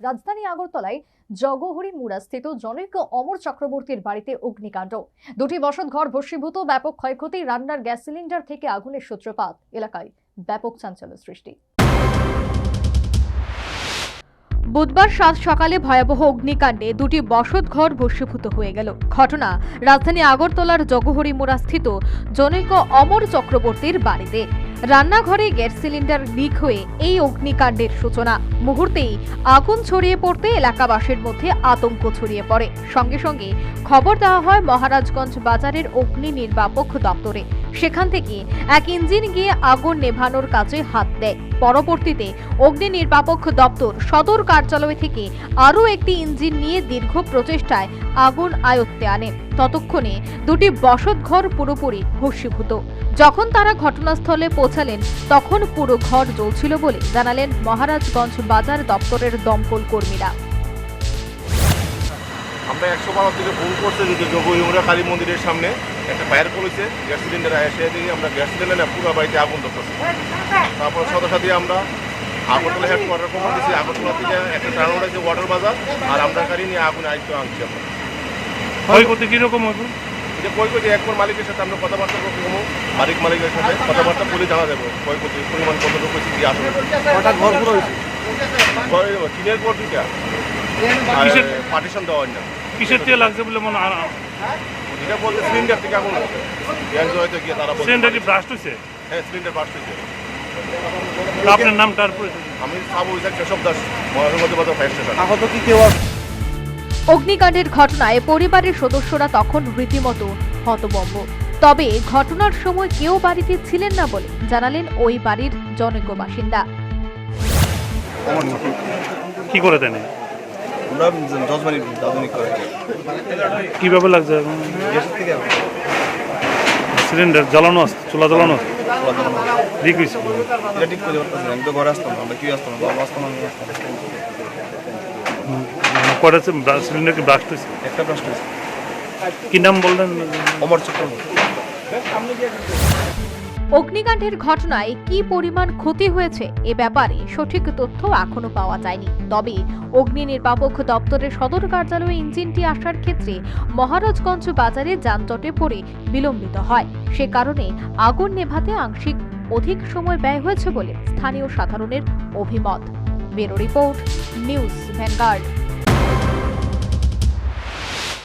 রাজধানী আগরতলায় জগহরি মুড়াস্থিত জনৈক অমর চক্রবর্তীর বাড়িতে অগ্নিকাণ্ড। দুটি বসত ঘর ভস্মীভূত, ব্যাপক ক্ষয়ক্ষতি, রান্নার গ্যাস সিলিন্ডার থেকে আগুনের সূত্রপাত, এলাকায় ব্যাপক চাঞ্চল্য সৃষ্টি। বুধবার সাত সকালে ভয়াবহ অগ্নিকাণ্ডে দুটি বসতঘর ভস্মীভূত হয়ে গেল। ঘটনা রাজধানী আগরতলার জগহরিমোড়া স্থিত জনৈক অমর চক্রবর্তীর বাড়িতে। রান্নাঘরে গ্যাস সিলিন্ডার লিক হয়ে এই অগ্নিকাণ্ডের সূচনা। মুহূর্তেই আগুন ছড়িয়ে পড়তে এলাকাবাসীর মধ্যে আতঙ্ক ছড়িয়ে পড়ে। সঙ্গে সঙ্গে খবর দেওয়া হয় মহারাজগঞ্জ বাজারের অগ্নি নির্বাপক দপ্তরে। সেখান থেকে এক ইঞ্জিন গিয়ে আগুন নেভানোর কাজে হাত দেয়। পরবর্তীতে অগ্নি নির্বাপক দপ্তর সদর কার্যালয় থেকে আরও একটি ইঞ্জিন নিয়ে দীর্ঘ প্রচেষ্টায় আগুন আয়ত্তে আনে। ততক্ষণে দুটি বসতঘর পুরোপুরি ভস্মীভূত। যখন তারা ঘটনাস্থলে পৌঁছালেন, তখন পুরো ঘর জ্বলছিল বলে জানালেন মহারাজগঞ্জ বাজার দপ্তরের দমকল কর্মীরা। আমরা একশো বারো থেকে ফোন করছে যে যোগীমুরা কালী মন্দিরের সামনে একটা ফায়ার করেছে গ্যাস সিলিন্ডার এসে দেখি আমরা গ্যাস সিলিন্ডার না পুরো বাড়িতে আগুন ধরতেছে। তারপর সাথে সাথে আমরা আগরতলা হেডকোয়ার্টার খবর দিয়েছি। আগরতলা থেকে একটা ট্রান্সপোর্ট আছে ওয়াটার বাজার আর আমরা গাড়ি নিয়ে আগুন আইতে আনছি আমরা। ক্ষয়ক্ষতি কীরকম হবে? যে ক্ষয়ক্ষতি একবার মালিকের সাথে আমরা কথাবার্তা করব মালিক মালিকের সাথে কথাবার্তা বলে জানা দেবো ক্ষয়ক্ষতির পরিমাণ কতটুকু হয়েছে কি আসলে। কটা ঘর পুরো হয়েছে? ঘরে টিনের পর দুইটা। পার্টিশন দেওয়া হয় না। কিসের থেকে লাগছে বলে মনে হয়? এটা বলতে সিলিন্ডার থেকে আগুন লাগছে। গ্যাস হয়তো গিয়ে তারা সিলিন্ডার কি ব্রাস্ট হয়েছে হ্যাঁ সিলিন্ডার বাস্ট হয়েছে আপনার নাম তারপরে আমি সাবু ইসাক কেশব দাস মহানগর বাজার ফায়ার স্টেশন আহত কি কেউ আছে অগ্নিকাণ্ডের ঘটনায় পরিবারের সদস্যরা তখন রীতিমতো হতবম্ব। তবে ঘটনার সময় কেউ বাড়িতে ছিলেন না বলে জানালেন ওই বাড়ির জনৈক বাসিন্দা। কি করে দেন? আমরা জজমানি দাদুনি করে। কীভাবে লাগছে গ্যাসের থেকে সিলিন্ডার জ্বালানো আছে চুলা জ্বালানো আছে? লিক হয়েছে? এটা ঠিক করে পারতেছি না একদম ঘরে আসতাম না আমরা কি আসতাম বাবা আসতাম আমি কটা সিলিন্ডার কি ব্রাস্ট হয়েছে? একটা আছে কি নাম বললেন? অমর চক্রবর্তী। অগ্নিকাণ্ডের ঘটনায় কি পরিমাণ ক্ষতি হয়েছে এ ব্যাপারে সঠিক তথ্য এখনও পাওয়া যায়নি। তবে অগ্নি নির্বাপক দপ্তরের সদর কার্যালয়ে ইঞ্জিনটি আসার ক্ষেত্রে মহারাজগঞ্জ বাজারে যানজটে পড়ে বিলম্বিত হয়। সে কারণে আগুন নেভাতে আংশিক অধিক সময় ব্যয় হয়েছে বলে স্থানীয় সাধারণের অভিমত। Bureau report, news Vanguard.